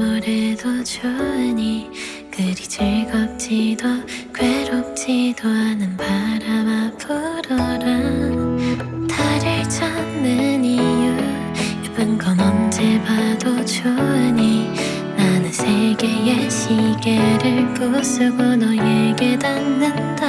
아무래도 좋으니 그리 즐겁지도 괴롭지도 않은 바람 앞으로란 달을 찾는 이유 예쁜 건 언제 봐도 좋으니 나는 세계의 시계를 부수고 너에게 닿는다.